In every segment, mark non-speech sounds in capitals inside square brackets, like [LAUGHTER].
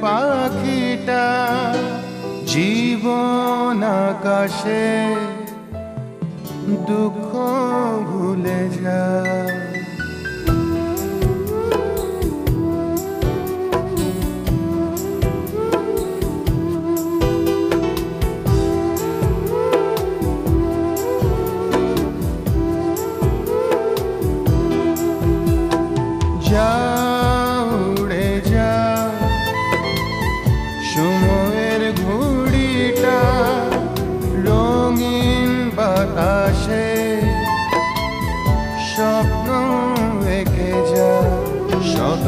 পাখিটা জীবন আকাশে দুঃখ ভুলে যায় স্বপ্ন এঁকে যা। শত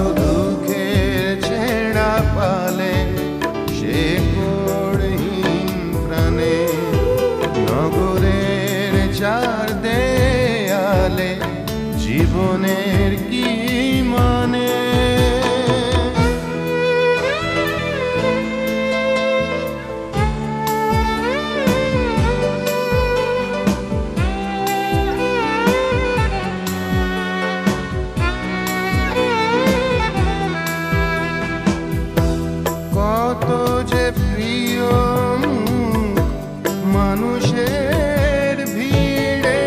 মানুষের ভিড়ে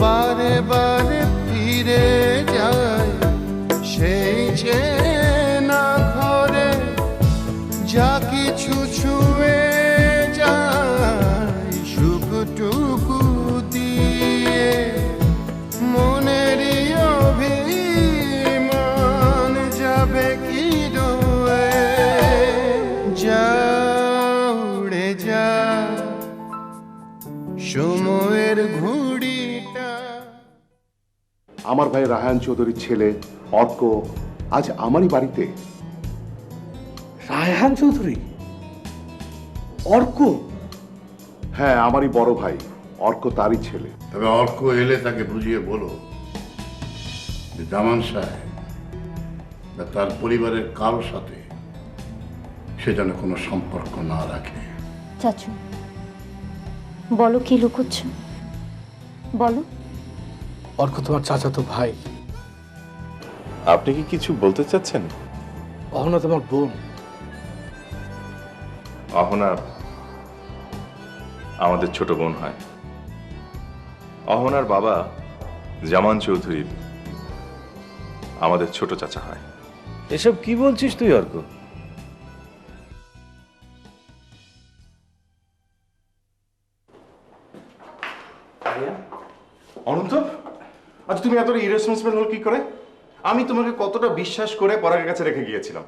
বারে বারে ফিরে যায় সেই চেনা আমার ভাই রাহান চৌধুরীর ছেলে অর্ক আজ আমারই বাড়িতে। রায়হান চৌধুরী? অর্ক? হ্যাঁ আমারই বড় ভাই অর্ক তারই ছেলে। তবে অর্ক এলে তাকে বুঝিয়ে বলো যে জামান সাহেব বা তার পরিবারের কারোর সাথে সে যেন কোনো সম্পর্ক না রাখে। চাচু বলো কি লুকোচ্ছ? বলো। অর্ক তোমার চাচাতো ভাই। আপনি কি কিছু বলতে চাচ্ছেন? অহনা তোমার বোন। অহনা আমাদের ছোট বোন হয়। অহনার বাবা জামান চৌধুরী আমাদের ছোট চাচা হয়। এসব কি বলছিস তুই অর্ক? তুমি এতটা ইরেসপন্সিবল হল কি করে? আমি তোমাকে কতটা বিশ্বাস করে পরাগের কাছে রেখে গিয়েছিলাম।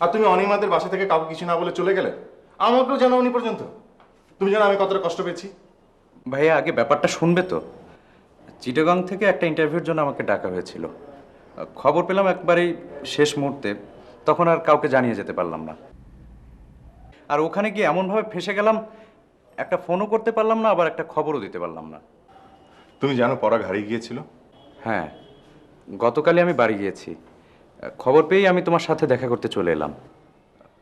আর তুমি অনিমাদের বাসা থেকে কাউকে কিছু না বলে চলে গেলে? আমাকেও জানাওনি পর্যন্ত। তুমি জানো আমি কতটা কষ্ট পেয়েছি? ভাইয়া আগে ব্যাপারটা শুনবে তো। চিটাগাং থেকে একটা ইন্টারভিউর জন্য আমাকে ডাকা হয়েছিল। খবর পেলাম একবারেই শেষ মুহূর্তে। তখন আর কাউকে জানিয়ে যেতে পারলাম না। আর ওখানে গিয়ে এমনভাবে ফেসে গেলাম একটা ফোনও করতে পারলাম না আবার একটা খবরও দিতে পারলাম না। তুমি জানো পরাগ হারিয়ে গিয়েছিল? হ্যাঁ গতকালই আমি বাড়ি গিয়েছি। খবর পেয়েই আমি তোমার সাথে দেখা করতে চলে এলাম।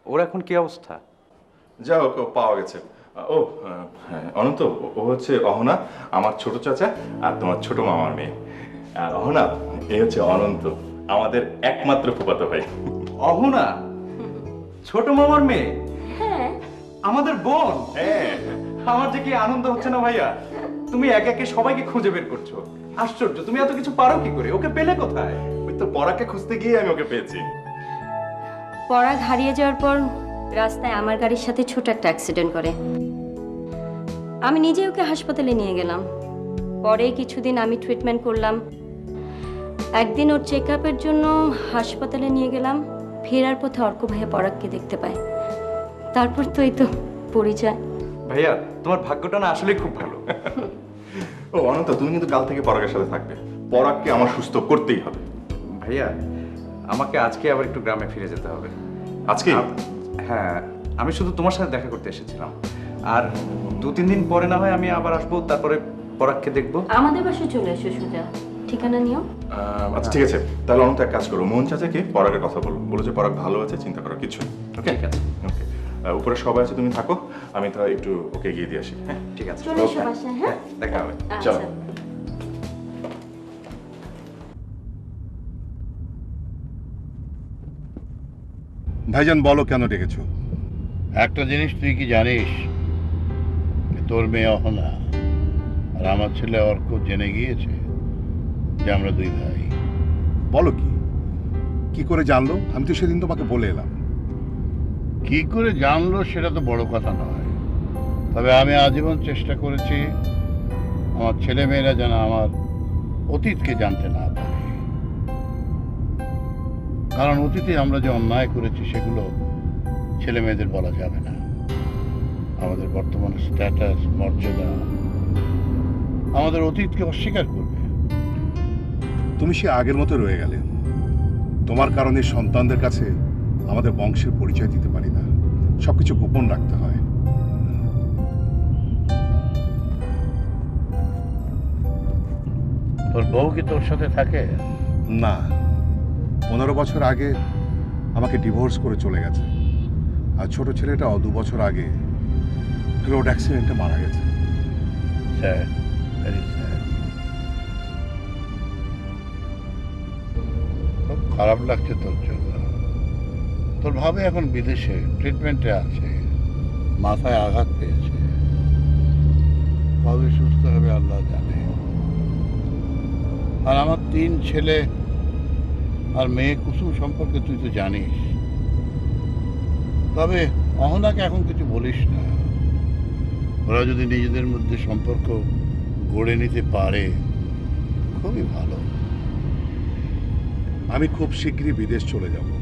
ওর এখন কি অবস্থা? যা হোক ও পাওয়া গেছে। ও হ্যাঁ অনন্ত ও- ও হচ্ছে অহনা আমার ছোট চাচা আর তোমার ছোট মামার মেয়ে। আর অহনা এ হচ্ছে অনন্ত আমাদের একমাত্র ফুপাতো ভাই। অহনা? ছোট মামার মেয়ে? হ্যাঁ। আমাদের বোন? হ্যাঁ। আমার যে কি আনন্দ হচ্ছে না ভাইয়া? তুমি একে একে সবাইকে খুঁজে বের করছ। আশ্চর্য তুমি এত কিছু পারো কি করে? ওকে পেলে কোথায়? ওই তো পরাকে খুঁজতে গিয়ে আমি ওকে পেয়েছি। পরাগ হারিয়ে যাওয়ার পর রাস্তায় আমার গাড়ির সাথে ছোট একটা অ্যাক্সিডেন্ট করে। আমি নিজে ওকে হাসপাতালে নিয়ে গেলাম। পরে কিছুদিন আমি ট্রিটমেন্ট করলাম। একদিন ওর চেক আপের জন্য হাসপাতালে নিয়ে গেলাম। ফেরার পথে অর্ক ভাইয়া পরাগকে দেখতে পাই তারপর তো এই তো পরিচয়। ভাইয়া তোমার ভাগ্যটা না আসলেই খুব ভালো। [LAUGHS] ও অনন্ত তুমি কিন্তু কাল থেকে পরাগের সাথে থাকবে। পরাগকে আমার সুস্থ করতেই হবে। ভাইয়া আমাকে আজকে আবার একটু গ্রামে ফিরে যেতে হবে। আজকে? হ্যাঁ আমি শুধু তোমার সাথে দেখা করতে এসেছিলাম। আর দু তিন দিন পরে না হয় আমি আবার আসব তারপরে পরাগকে দেখব। আমাদের বাসায় চলে এসো সোজা। ঠিকানা নিও। আচ্ছা ঠিক আছে। তাহলে অনন্ত এক কাজ করো। মোহন চাচাকে পরাগের কথা বলো। বলো যে পরাগ ভালো আছে চিন্তা করার কিছু ওকে ঠিক আছে। ওকে উপরে সবাই আছে তুমি থাকো। আমি তাহলে একটু ওকে গিয়ে দিয়ে আসি। হ্যাঁ? ঠিক আছে। চলে এসো বাসায় হ্যাঁ? দেখা হবে। চলো। আচ্ছা ভাইজান বলো কেন ডেকেছো? একটা জিনিস তুই কি জানিস? যে তোর মেয়ে অহনা আর আমার ছেলে অর্ক জেনে গিয়েছে যে আমরা দুই ভাই। বলো কি? কি করে জানলো? আমি তো সেদিন তোমাকে বলে এলাম। কি করে জানলো সেটা তো বড় কথা নয়। তবে আমি আজীবন চেষ্টা করেছি আমার ছেলে মেয়েরা যেন আমার অতীতকে জানতে না পারে। কারণ অতীতে আমরা যে অন্যায় করেছি, সেগুলো ছেলে মেয়েদের বলা যাবে না। আমাদের বর্তমানে স্ট্যাটাস মর্যাদা আমাদের অতীতকে অস্বীকার করবে। তুমি সে আগের মতো রয়ে গেলে। তোমার কারণে সন্তানদের কাছে আমাদের বংশের পরিচয় দিতে পারি না। সবকিছু গোপন রাখতে হয়। তোর বউ কি তোর সাথে থাকে? না। পনেরো বছর আগে আমাকে ডিভোর্স করে চলে গেছে। আর ছোট ছেলেটা দু বছর আগে রোড অ্যাক্সিডেন্টে মারা গেছে। স্যার খুব খারাপ লাগছে তোর জন্য। তোর ভাবে এখন বিদেশে ট্রিটমেন্টে আছে। মাথায় আঘাত পেয়েছে। কবে সুস্থ হবে আল্লাহ জানে। আর আমার তিন ছেলে আর মেয়ে কুসুম সম্পর্কে তুই তো জানিস। তবে অহনাকে এখন কিছু বলিস না। ওরা যদি নিজেদের মধ্যে সম্পর্ক গড়ে নিতে পারে খুবই ভালো। আমি খুব শীঘ্রই বিদেশ চলে যাব।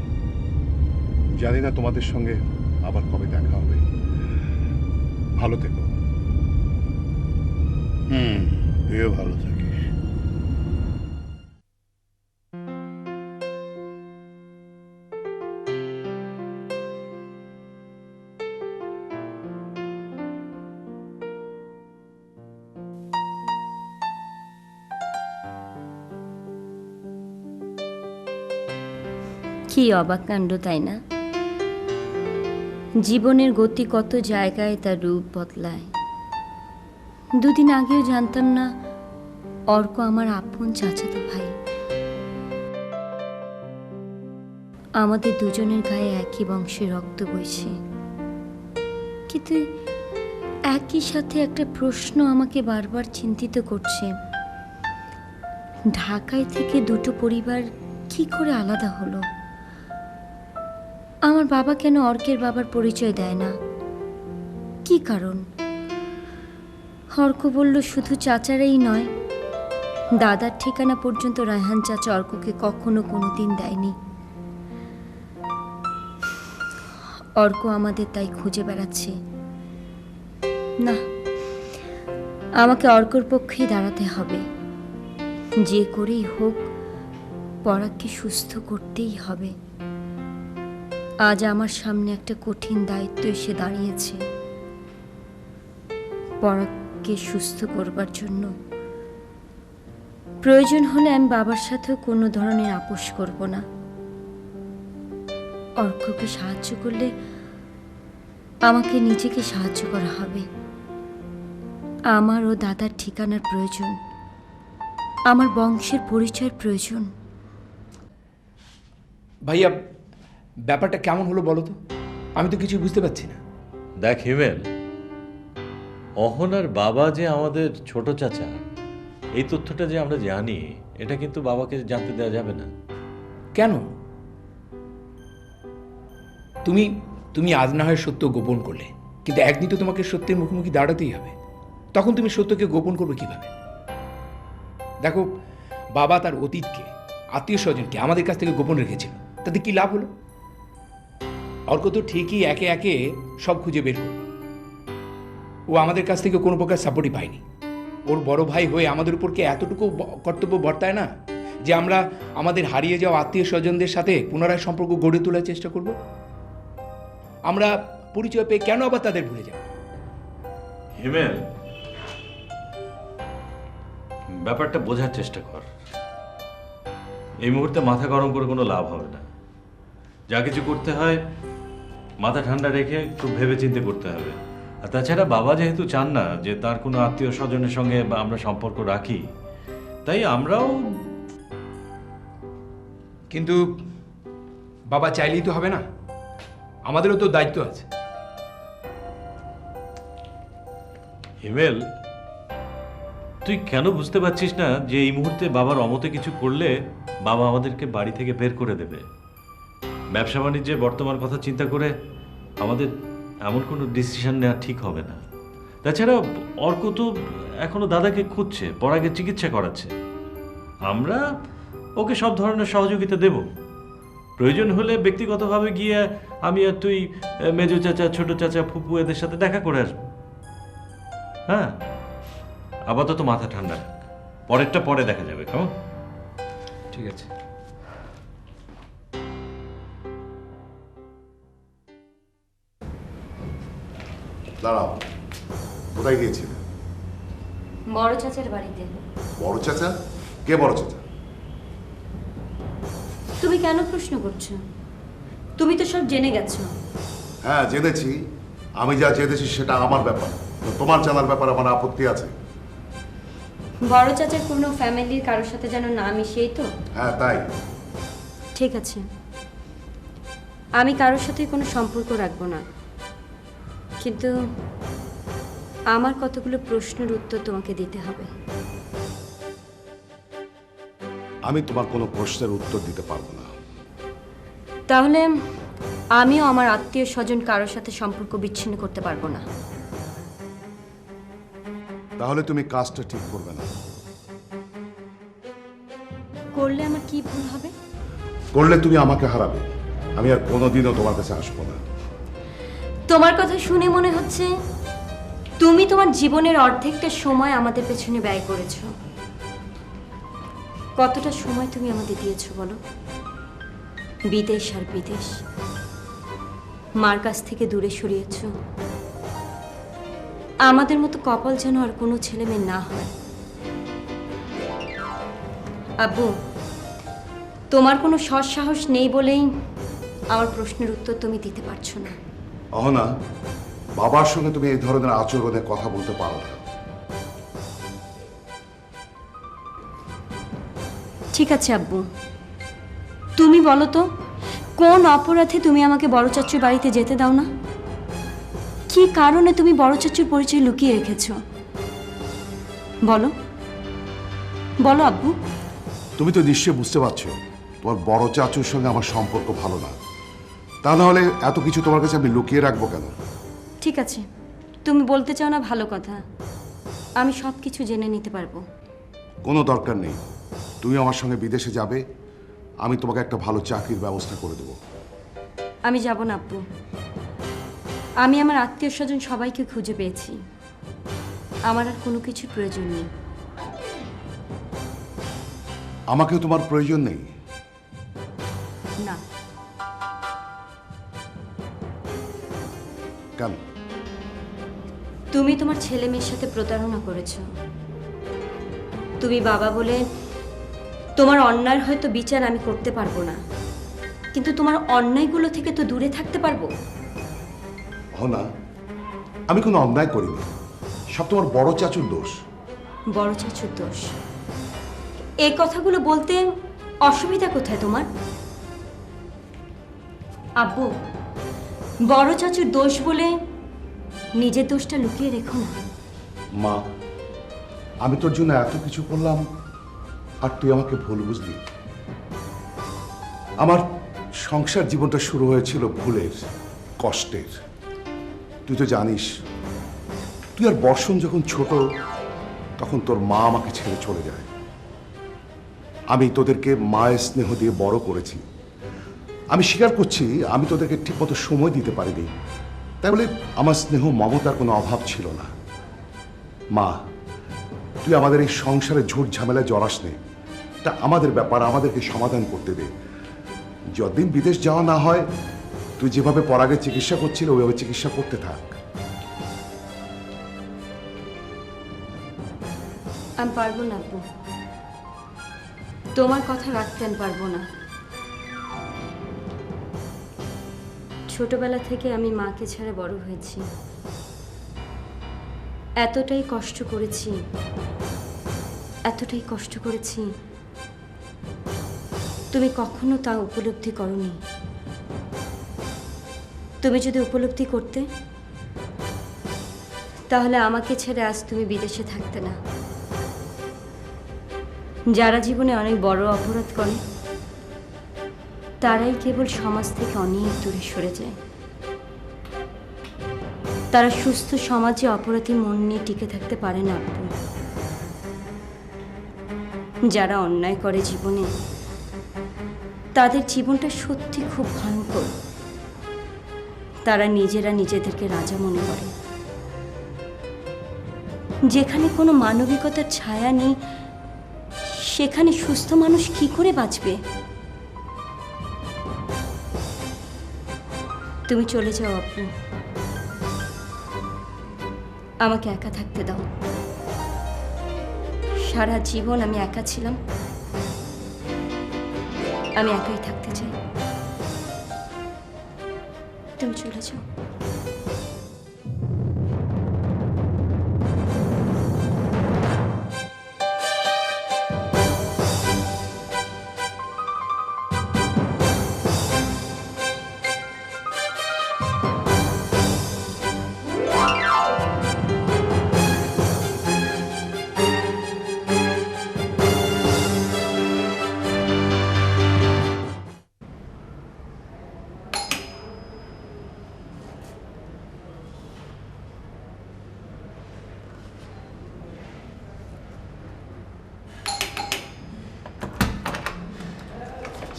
জানি না তোমাদের সঙ্গে আবার কবে দেখা হবে। ভালো থেকো। হুম। তুইও ভালো থাকিস। কি অবাক কাণ্ড, তাই না? জীবনের গতি কত জায়গায় তার রূপ বদলায়। দুদিন আগেও জানতাম না, অর্ক আমার আপন চাচাতো ভাই। আমাদের দুজনের গায়ে একই বংশে রক্ত বইছে। কিন্তু একই সাথে একটা প্রশ্ন আমাকে বারবার চিন্তিত করছে। ঢাকায় থেকে দুটো পরিবার কি করে আলাদা হলো? আমার বাবা কেন অর্কের বাবার পরিচয় দেয় না? কি কারণ? অর্ক বলল, শুধু চাচারাই নয়। দাদার ঠিকানা পর্যন্ত রায়হান চাচা অর্ককে কখনো কোনো দিন দেয়নি। অর্ক আমাদের তাই খুঁজে বেড়াচ্ছে। না, আমাকে অর্কর পক্ষেই দাঁড়াতে হবে। যে করেই হোক, পরাগকে সুস্থ করতেই হবে। আজ আমার সামনে একটা কঠিন দায়িত্ব এসে দাঁড়িয়েছে। পরাগকে সুস্থ করবার জন্য। প্রয়োজন হলে আমি বাবার সাথেও কোনো ধরনের আপোষ করব না। অর্ককে সাহায্য করলে আমাকে নিজেকে সাহায্য করা হবে। আমার ও দাদার ঠিকানার প্রয়োজন। আমার বংশের পরিচয়ের প্রয়োজন। ভাইয়া ব্যাপারটা কেমন হলো বলো তো? আমি তো কিছু বুঝতে পারছি না। দেখ হিমেল অহনার বাবা যে আমাদের ছোট চাচা এই তথ্যটা যে আমরা জানি এটা কিন্তু বাবাকে জানতে দেওয়া যাবে না। কেন? তুমি তুমি আজ না হয় সত্য গোপন করলে কিন্তু একদিন তো তোমাকে সত্যের মুখোমুখি দাঁড়াতেই হবে। তখন তুমি সত্যকে গোপন করবে কীভাবে? দেখো বাবা তার অতীতকে আত্মীয় স্বজনকে আমাদের কাছ থেকে গোপন রেখেছিল তাতে কি লাভ হলো? অর্ক তো ঠিকই একে একে সব খুঁজে বের করবে ও আমাদের কাছ থেকে কোনো প্রকার সাপোর্টই পায়নি। ওর বড় ভাই হয়ে আমাদের উপর কি এতটুকু কর্তব্য বর্তায় না? যে আমরা আমাদের হারিয়ে যাওয়া আত্মীয় স্বজনদের সাথে পুনরায় সম্পর্ক গড়ে তোলার চেষ্টা করব? আমরা পরিচয় পেয়ে কেন আবার তাদের ভুলে যাব? হিমেল, ব্যাপারটা বোঝার চেষ্টা কর। এই মুহূর্তে মাথা গরম করে কোনো লাভ হবে না। যা কিছু করতে হয় মাথা ঠান্ডা রেখে খুব ভেবে চিন্তে করতে হবে। আর তাছাড়া বাবা যেহেতু চান না যে তার কোনো আত্মীয় স্বজনের সঙ্গে বা আমরা সম্পর্ক রাখি তাই আমরাও কিন্তু বাবা চাইলেই তো হবে না। আমাদেরও তো দায়িত্ব আছে। হিমেল তুই কেন বুঝতে পারছিস না যে এই মুহূর্তে বাবার অমতে কিছু করলে বাবা আমাদেরকে বাড়ি থেকে বের করে দেবে? ব্যবসা বাণিজ্যের বর্তমান কথা চিন্তা করে আমাদের এমন কোনো ডিসিশন নেওয়া ঠিক হবে না। তাছাড়া অর্ক তো এখনও দাদাকে খুঁজছে পরাগে চিকিৎসা করাচ্ছে। আমরা ওকে সব ধরনের সহযোগিতা দেব। প্রয়োজন হলে ব্যক্তিগতভাবে গিয়ে আমি আর তুই, মেজো চাচা, ছোট চাচা, ফুপু এদের সাথে দেখা করে আসব। হ্যাঁ? আপাতত মাথা ঠান্ডা পরেরটা পরে দেখা যাবে, কেমন? ঠিক আছে। দাঁড়াও কোথায় গিয়েছিলে? বড় চাচার বাড়িতে। বড় চাচা? কে বড় চাচা? তুমি কেন প্রশ্ন করছ? তুমি তো সব জেনে গেছো। হ্যাঁ জেনেছি। আমি যা জেনেছি সেটা আমার ব্যাপার। তোমার জানার ব্যাপারে আমার আপত্তি আছে। বড় চাচার কোনো ফ্যামিলির কারোর সাথে যেন না মিশিয়েই তো? হ্যাঁ তাই। ঠিক আছে। আমি কারোর সাথে কোনো সম্পর্ক রাখব না। কিন্তু আমার কতগুলো প্রশ্নের উত্তর তোমাকে দিতে হবে? আমি তোমার কোনো প্রশ্নের উত্তর দিতে পারব না। তাহলে আমিও আমার আত্মীয় স্বজন কারোর সাথে সম্পর্ক বিচ্ছিন্ন করতে পারব না। তাহলে তুমি কাজটা ঠিক করবে না। করলে আমার কি ভুল হবে? করলে তুমি আমাকে হারাবে। আমি আর কোনোদিনও তোমার কাছে আসব না। তোমার কথা শুনে মনে হচ্ছে তুমি তোমার জীবনের অর্ধেকটা সময় আমাদের পেছনে ব্যয় করেছ। কতটা সময় তুমি আমাদের দিয়েছ বলো? বিদেশ আর বিদেশ। মার কাছ থেকে দূরে সরিয়েছ। আমাদের মতো কপাল যেন আর কোনো ছেলে মেয়ে না হয়। আব্বু, তোমার কোনো সৎ সাহস নেই বলেই আমার প্রশ্নের উত্তর তুমি দিতে পারছ না। অহনা বাবার সঙ্গে তুমি এই ধরনের আচরণে কথা বলতে পারো না। ঠিক আছে আব্বু। তুমি বলো তো কোন অপরাধে তুমি আমাকে বড় চাচুর বাড়িতে যেতে দাও না? কি কারণে তুমি বড় চাচুর পরিচয় লুকিয়ে রেখেছো? বলো। বলো আব্বু। তুমি তো নিশ্চয়ই বুঝতে পারছ তোমার বড় চাচুর সঙ্গে আমার সম্পর্ক ভালো না। তা নাহলে এত কিছু তোমার কাছে আমি লুকিয়ে রাখব কেন? ঠিক আছে। তুমি বলতে চাও না ভালো কথা। আমি সব কিছু জেনে নিতে পারব। কোনো দরকার নেই। তুমি আমার সঙ্গে বিদেশে যাবে। আমি তোমাকে একটা ভালো চাকরির ব্যবস্থা করে দেবো। আমি যাব না আব্বু। আমি আমার আত্মীয় স্বজন সবাইকে খুঁজে পেয়েছি। আমার আর কোনো কিছু প্রয়োজন নেই। আমাকেও তোমার প্রয়োজন নেই। কেন? তুমি তোমার ছেলে মেয়ের সাথে প্রতারণা করেছ। তুমি বাবা বলে তোমার অন্যায় হয়তো বিচার আমি করতে পারব না। কিন্তু তোমার অন্যায়গুলো থেকে তো দূরে থাকতে পারব। না আমি কোনো অন্যায় করিনি। সব তোমার বড় চাচুর দোষ। বড় চাচুর দোষ। এই কথাগুলো বলতে অসুবিধা কোথায় তোমার? আব্বু বড় চাচুর দোষ বলে নিজের দোষটা লুকিয়ে রেখো না। মা, আমি তোর জন্য এত কিছু করলাম, আর তুই আমাকে ভুল বুঝলি। আমার সংসার জীবনটা শুরু হয়েছিল ভুলের, কষ্টের। তুই তো জানিস, তুই আর বর্ষণ যখন ছোট, তখন তোর মা আমাকে ছেড়ে চলে যায়। আমি তোদেরকে মায়ের স্নেহ দিয়ে বড় করেছি। আমি স্বীকার করছি, আমি তোদেরকে ঠিকমতো সময় দিতে পারিনি। তাই বলে আমার স্নেহ মমতার কোনো অভাব ছিল না। মা, তুই আমাদের এই সংসারে ঝুট ঝামেলায় জড়াস নে। তা আমাদের ব্যাপার, আমাদেরকে সমাধান করতে দে। যতদিন বিদেশ যাওয়া না হয়, তুই যেভাবে পরাগে চিকিৎসা করছিল ওইভাবে চিকিৎসা করতে থাক। আমি পারব না তোমার কথা রাখতে পারব না। ছোটবেলা থেকে আমি মাকে ছাড়া বড় হয়েছি। এতটাই কষ্ট করেছি। এতটাই কষ্ট করেছি। তুমি কখনো তা উপলব্ধি করনি। তুমি যদি উপলব্ধি করতে, তাহলে আমাকে ছেড়ে আজ তুমি বিদেশে থাকতে না। যারা জীবনে অনেক বড় অপরাধ করে তারাই কেবল সমাজ থেকে অনেক দূরে সরে যায়। তারা সুস্থ সমাজে অপরাধী মন নিয়ে টিকে থাকতে পারে না যারা অন্যায় করে জীবনে, তাদের জীবনটা সত্যি খুব ভয়ঙ্কর। তারা নিজেরা নিজেদেরকে রাজা মনে করে। যেখানে কোনো মানবিকতার ছায়া নেই, সেখানে সুস্থ মানুষ কি করে বাঁচবে? তুমি চলে যাও, আপু। আমাকে একা থাকতে দাও। সারা জীবন আমি একা ছিলাম। আমি একাই থাকতে চাই। তুমি চলে যাও।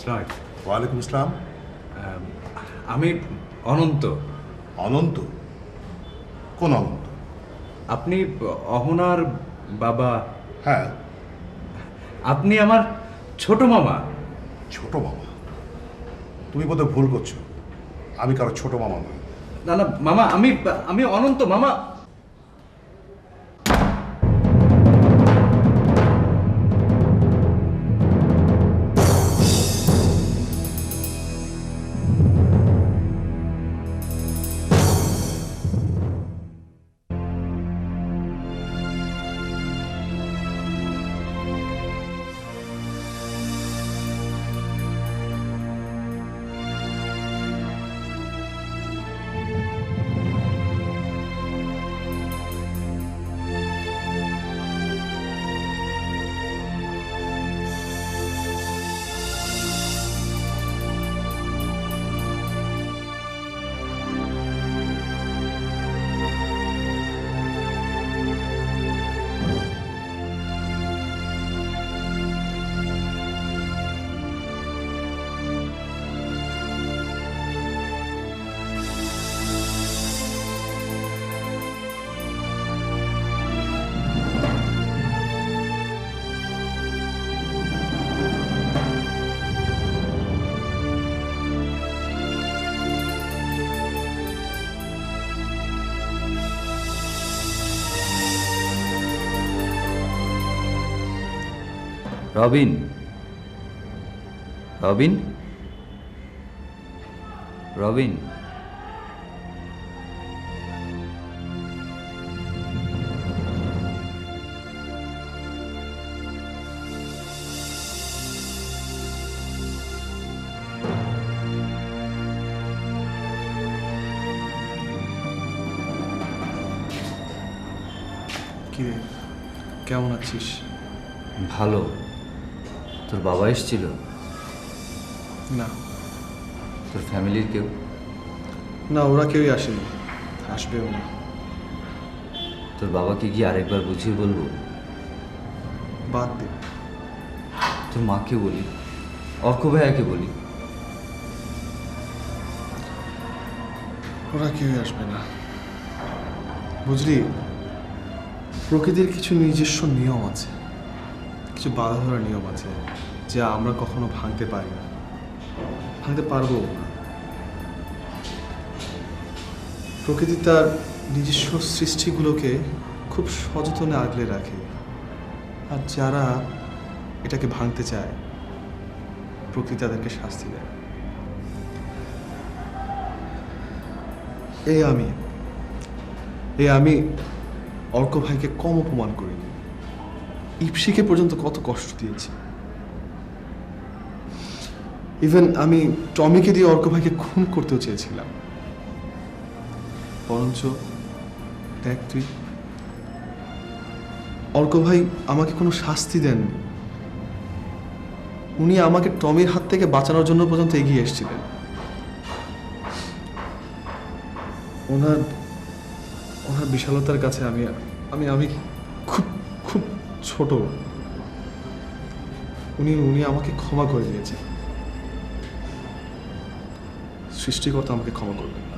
ওয়ালাইকুম আসসালাম। আমি অনন্ত। অনন্ত? কোন অনন্ত? আপনি অহনার বাবা। হ্যাঁ। আপনি আমার ছোট মামা। ছোট মামা? তুমি বোধহয় ভুল করছ। আমি কারও ছোট মামা নই। না না মামা আমি আমি অনন্ত মামা। রবিন। রবিন? রবিন? কিরে কেমন আছিস? ভালো। তোর বাবা এসেছিল? না। তোর ফ্যামিলির কেউ? না ওরা কেউই আসেনি। আসবেও না। তোর বাবাকে গিয়ে আরেকবার বুঝিয়ে বলব? বাদ দে। তোর মাকে বলি। অর্ক ভাইয়াকে বলি। ওরা কেউই আসবে না। বুঝলি? প্রকৃতির কিছু নিজস্ব নিয়ম আছে। কিছু বাধা ধরা নিয়ম আছে যা আমরা কখনো ভাঙতে পারি না। ভাঙতে পারব না। প্রকৃতি তার নিজস্ব সৃষ্টিগুলোকে খুব সযত্নে আগলে রাখে। আর যারা এটাকে ভাঙতে চায়, প্রকৃতি তাদেরকে শাস্তি দেয়। এই আমি এই আমি অর্ক ভাইকে কম অপমান করিনি। ইপসিকে পর্যন্ত কত কষ্ট দিয়েছি। ইভেন আমি টমিকে দিয়ে অর্ক ভাইকে খুন করতেও চেয়েছিলাম। বরঞ্চ, দেখ তুই। অর্ক ভাই আমাকে কোনো শাস্তি দেননি। উনি আমাকে টমির হাত থেকে বাঁচানোর জন্য পর্যন্ত এগিয়ে এসেছিলেন। ওনার ওনার বিশালতার কাছে আমি আমি আমি ছোট। উনি উনি আমাকে ক্ষমা করে দিয়েছেন। সৃষ্টিকর্তা আমাকে ক্ষমা করবেন।